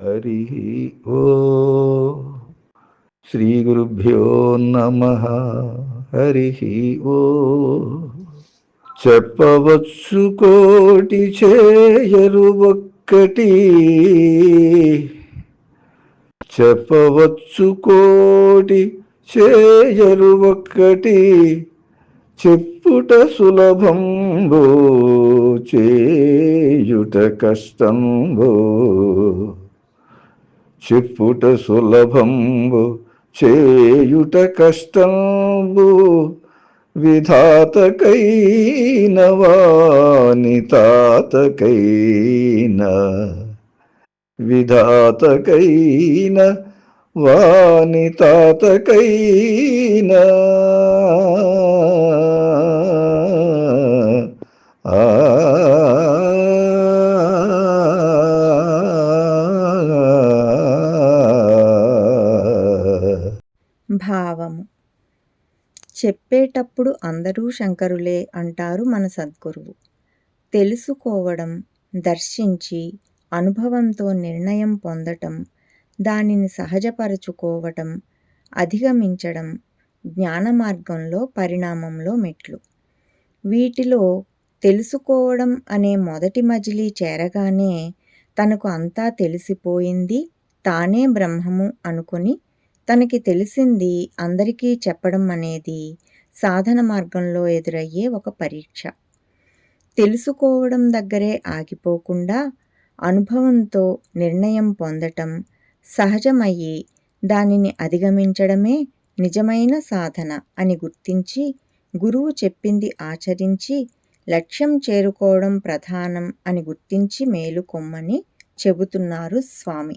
హరి ఓ శ్రీ గురుభ్యో నమ. హరి ఓ చెప్పవచ్చు కోటి చేయరు ఒక్కటి. చెప్పవచ్చు కోటి చేయరు ఒక్కటి. చెప్పుట సులభంబో చేయుట కష్టంబో. చెప్పుట సులభంబు చేయుట కష్టంబు విధాతకైన వాని తాతకైన విధాతకైన వాని తాతకైనా. భావము. చెప్పేటప్పుడు అందరూ శంకరులే అంటారు మన సద్గురువు. తెలుసుకోవడం దర్శించి అనుభవంతో నిర్ణయం పొందటం దానిని సహజపరచుకోవటం అధిగమించడం జ్ఞాన మార్గంలో పరిణామంలో మెట్లు. వీటిలో తెలుసుకోవడం అనే మొదటి మజిలీ చేరగానే తనకు అంతా తెలిసిపోయింది తానే బ్రహ్మము అనుకుని తనకి తెలిసింది అందరికీ చెప్పడం అనేది సాధన మార్గంలో ఎదురయ్యే ఒక పరీక్ష. తెలుసుకోవడం దగ్గరే ఆగిపోకుండా అనుభవంతో నిర్ణయం పొందటం సహజమయ్యి దానిని అధిగమించడమే నిజమైన సాధన అని గుర్తించి గురువు చెప్పింది ఆచరించి లక్ష్యం చేరుకోవడం ప్రధానం అని గుర్తించి మేలుకొమ్మని చెబుతున్నారు స్వామి.